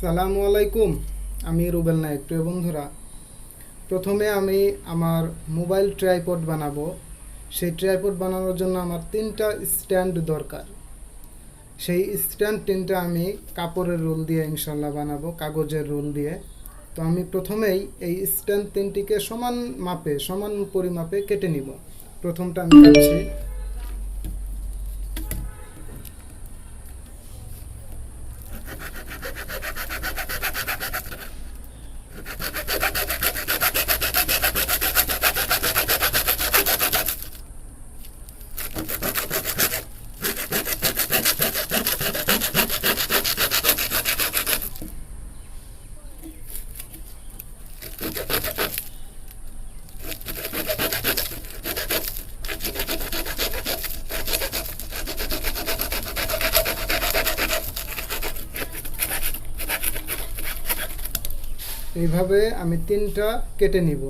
সালামু আলাইকুম। আমি রুবেল নায়ক। প্রিয় বন্ধুরা, প্রথমে আমি আমার মোবাইল ট্রাইপড বানাবো। সেই ট্রাইপড বানানোর জন্য আমার তিনটা স্ট্যান্ড দরকার। সেই স্ট্যান্ড তিনটা আমি কাপড়ের রোল দিয়ে ইনশাল্লাহ বানাবো, কাগজের রোল দিয়ে। তো আমি প্রথমেই এই স্ট্যান্ড তিনটিকে সমান মাপে, সমান পরিমাপে কেটে নিব। প্রথমটা আমি কাটছি এইভাবে আমি তিনটা কেটে নিব।